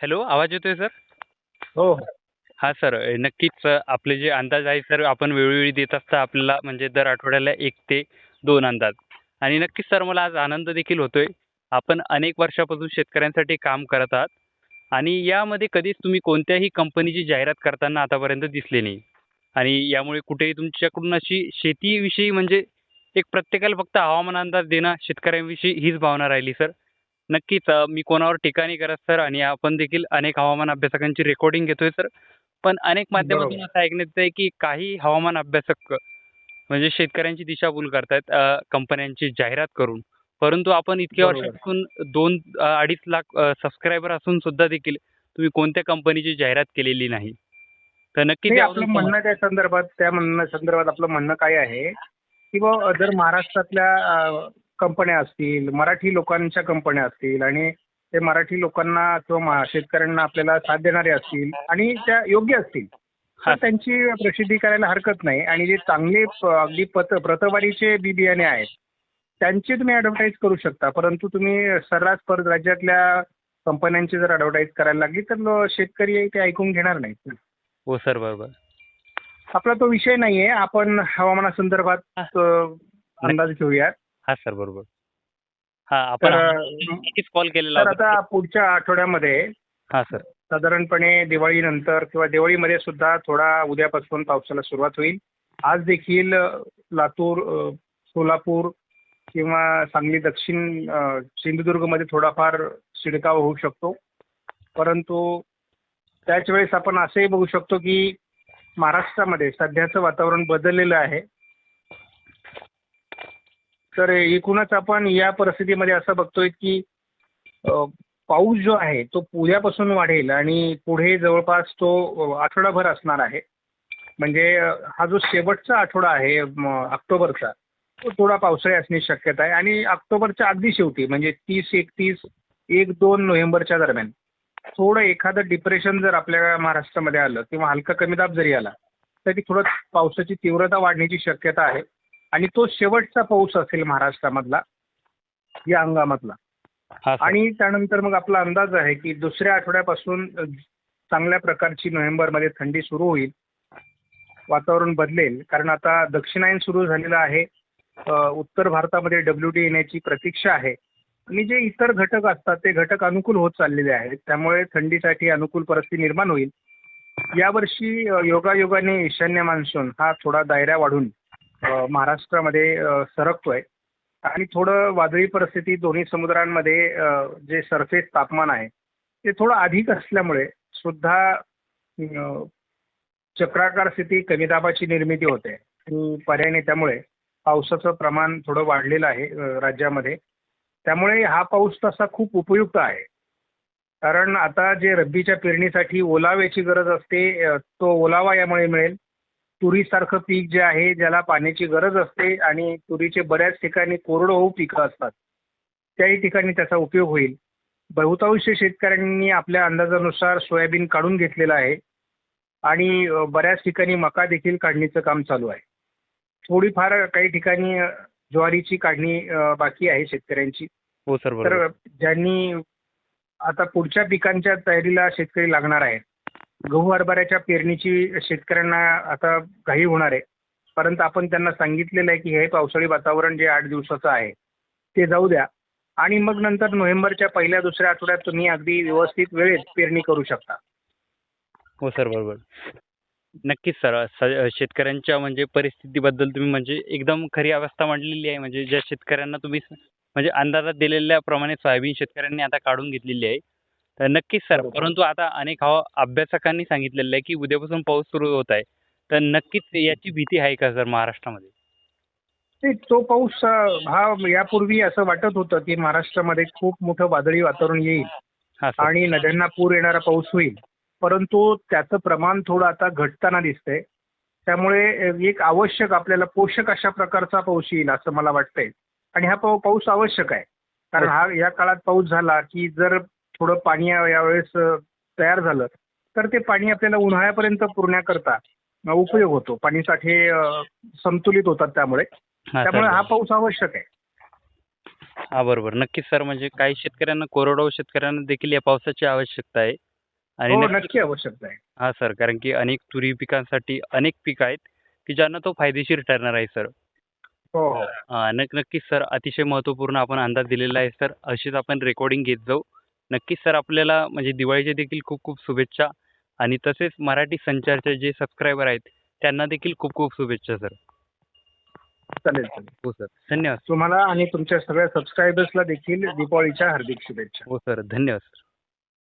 Hello आवाज येतोय sir? हो हो. हां सर नक्कीच आपले जे अंदाज आहे सर आपण वेळोवेळी देत असता आपल्याला म्हणजे दर आठवड्याला एक ते दोन अंदाज. आणि नक्कीच सर मला आज आनंद देखील होतोय. आपण अनेक वर्षापासून शेतकऱ्यांसाठी काम करत आहात. आणि यामध्ये कधीच तुम्ही कोणत्याही कंपनीची जाहिरात करताना आतापर्यंत दिसले नाही. आणि यामुळे कुठेही तुमच्याकडून अशी शेतीविषयी म्हणजे एक प्रत्येकाला फक्त हवामान अंदाज देणं शेतकऱ्यांविषयी हीच भावना राहिली सर. नक्कीच मी कोणावर टीका नाही करत सर आणि आपण देखील अनेक हवामान अभ्यासकांची रेकॉर्डिंग घेतोय सर पण अनेक माध्यमातून. असं ऐकण्यात येतंय की काही हवामान अभ्यासक म्हणजे शेतकऱ्यांची दिशाभूल करतायत अ, कंपन्यांची जाहिरात करून परंतु आपण इतक्या बरोबर. वर्षापासून दोन अ, अडीच लाख सबस्क्रायबर असून सुद्धा देखील तुम्ही कोणत्या कंपनीची जाहिरात केलेली नाही तर नाही, यावरून आपलं म्हणणं त्या संदर्भात त्या म्हणणं संदर्भात आपलं म्हणणं काय आहे की बुवा जर महाराष्ट्रातल्या कंपन्या असतील मराठी लोकांच्या कंपन्या असतील आणि ते मराठी लोकांना किंवा मा- शेतकऱ्यांना आपल्याला साथ देणारे असतील आणि त्या योग्य असतील. तर. त्यांची प्रसिद्धी करायला हरकत नाही आणि जे चांगले प- अगदी पत प्रतवारीचे बी बियाणे आहेत त्यांची तुम्ही ॲडव्हर्टाईज करू शकता. परंतु तुम्ही सर्रास परत राज्यातल्या कंपन्यांची जर ॲडव्हर्टाईज करायला लागली तर लो- शेतकरी ते ऐकून घेणार नाहीत हो सर बरोबर. आपला तो विषय नाहीये. आपण हवामानासंदर्भात अ, अंदाज घेऊयात. हा सर बरोबर. हा आपण तर, नक्कीच कॉल केलेला तर होता? आता पुढच्या आठवड्यामध्ये हा सर. साधारणपणे दिवाळीनंतर किंवा दिवाळीमध्ये सुद्धा थोडा उद्यापासून पावसाला सुरुवात होईल. आज देखील अ, लातूर अ, सोलापूर किंवा सांगली दक्षिण अ, सिंधुदुर्गमध्ये थोडाफार शिडकाव होऊ शकतो. परंतु त्याच वेळेस आपण असंही बघू शकतो की महाराष्ट्रामध्ये सध्याचं वातावरण बदललेलं आहे. तर एकूणच आपण या परिस्थितीमध्ये असं बघतोय की पाऊस जो आहे तो उद्यापासून वाढेल आणि पुढे जवळपास तो आठवडाभर असणार आहे. म्हणजे हा जो शेवटचा आठवडा आहे ऑक्टोबरचा तो थोडा पावसाळी असण्याची शक्यता आहे. आणि ऑक्टोबरच्या अगदी शेवटी म्हणजे तीस एकतीस एक दोन नोव्हेंबरच्या दरम्यान थोडं एखादं डिप्रेशन जर आपल्या महाराष्ट्रामध्ये आलं किंवा हलका कमी दाब जरी आला तरी थोडं पावसाची तीव्रता वाढण्याची शक्यता आहे. आणि तो शेवटचा पाऊस असेल महाराष्ट्रामधला या हंगामातला. आणि त्यानंतर मग आपला अंदाज आहे की दुसऱ्या आठवड्यापासून चांगल्या प्रकारची नोव्हेंबरमध्ये थंडी सुरू होईल वातावरण बदलेल. कारण आता दक्षिणायन सुरू झालेलं आहे. उत्तर भारतामध्ये डब्ल्यू डी येण्याची प्रतीक्षा आहे. आणि जे इतर घटक असतात ते घटक अनुकूल होत चाललेले आहेत. त्यामुळे थंडीसाठी अनुकूल परिस्थिती निर्माण होईल. यावर्षी योगायोगाने ईशान्य मान्सून हा थोडा दायरा वाढून महाराष्ट्रामध्ये सरकतोय. आणि थोडं वादळी परिस्थिती दोन्ही समुद्रांमध्ये जे सरफेस तापमान आहे ते थोडं अधिक असल्यामुळे सुद्धा चक्राकार स्थिती कमी दाबाची निर्मिती होते. आणि पर्यायाने त्यामुळे पावसाचं प्रमाण थोडं वाढलेलं आहे राज्यामध्ये. त्यामुळे हा पाऊस तसा खूप उपयुक्त आहे. कारण आता जे रब्बीच्या पेरणीसाठी ओलाव्याची गरज असते तो ओलावा यामुळे मिळेल. तुरीसारखं पीक जे आहे ज्याला पाण्याची गरज असते आणि तुरीचे बऱ्याच ठिकाणी कोरडवाहू पिकं असतात त्याही ठिकाणी त्याचा उपयोग होईल. बहुतांश शेतकऱ्यांनी आपल्या अंदाजानुसार सोयाबीन काढून घेतलेलं आहे आणि बऱ्याच ठिकाणी मका देखील काढणीचं काम चालू आहे. थोडीफार काही ठिकाणी ज्वारीची काढणी बाकी आहे शेतकऱ्यांची. हो सर तर ज्यांनी आता पुढच्या पिकांच्या तयारीला शेतकरी लागणार आहेत गहू हरभऱ्याच्या पेरणीची शेतकऱ्यांना आता घाई होणार आहे. परंतु आपण त्यांना सांगितलेलं आहे की हे पावसाळी वातावरण जे आठ दिवसाचं आहे ते जाऊ द्या. आणि मग नंतर नोव्हेंबरच्या पहिल्या दुसऱ्या आठवड्यात तुम्ही अगदी व्यवस्थित वेळेत पेरणी करू शकता. हो सर बरोबर. नक्कीच सर स- शेतकऱ्यांच्या म्हणजे परिस्थितीबद्दल तुम्ही म्हणजे एकदम खरी अवस्था मांडलेली आहे. म्हणजे ज्या शेतकऱ्यांना तुम्ही स- म्हणजे अंदाजात दिलेल्या प्रमाणे सोयाबीन शेतकऱ्यांनी आता काढून घेतलेली आहे. तर नक्कीच सर. परंतु आता अनेक हवा अभ्यासकांनी सांगितलेलं आहे की उद्यापासून पाऊस सुरू होत आहे. तर नक्कीच याची भीती आहे का सर महाराष्ट्रामध्ये? ते तो पाऊस अ, हा यापूर्वी असं वाटत होतं की महाराष्ट्रामध्ये खूप मोठं वादळी वातावरण येईल हा सर. आणि नद्यांना पूर येणारा पाऊस होईल. परंतु त्याचं प्रमाण थोडं आता घटताना दिसतंय. त्यामुळे अ, एक आवश्यक आपल्याला पोषक अशा प्रकारचा पाऊस येईल असं मला वाटतंय. आणि हा पाऊ पाऊस आवश्यक आहे. कारण हा या काळात पाऊस झाला की जर थोडं पाणी यावेळेस तयार झालं तर ते पाणी आपल्याला उन्हाळ्यापर्यंत पुरण्याकरता उपयोग होतो. पाणी साठे अ, संतुलित होतात त्यामुळे. त्यामुळे हा पाऊस आवश्यक आहे. हा बरोबर. नक्कीच सर. म्हणजे काही शेतकऱ्यांना कोरडवाहू शेतकऱ्यांना देखील या पावसाची आवश्यकता आहे. आणि हो नक्की- आवश्यकता आहे. हा सर. कारण की अनेक तुरी पिकांसाठी अनेक पिकं आहेत की ज्यांना तो फायदेशीर ठरणार आहे सर. हो हो. नक्क नक्कीच सर. अतिशय महत्त्वपूर्ण आपण अंदाज दिलेला आहे सर. अशीच आपण रेकॉर्डिंग घेत जाऊ. नक्कीच सर आपल्याला म्हणजे दिवाळीच्या देखील खूप खूप शुभेच्छा आणि तसेच मराठी संचारचे जे सबस्क्रायबर आहेत त्यांना देखील खूप खूप शुभेच्छा सर. चालेल चालेल. हो सर. धन्यवाद. तुम्हाला आणि तुमच्या सगळ्या सबस्क्रायबर्सला देखील दीपावलीच्या हार्दिक शुभेच्छा. हो सर धन्यवाद सर.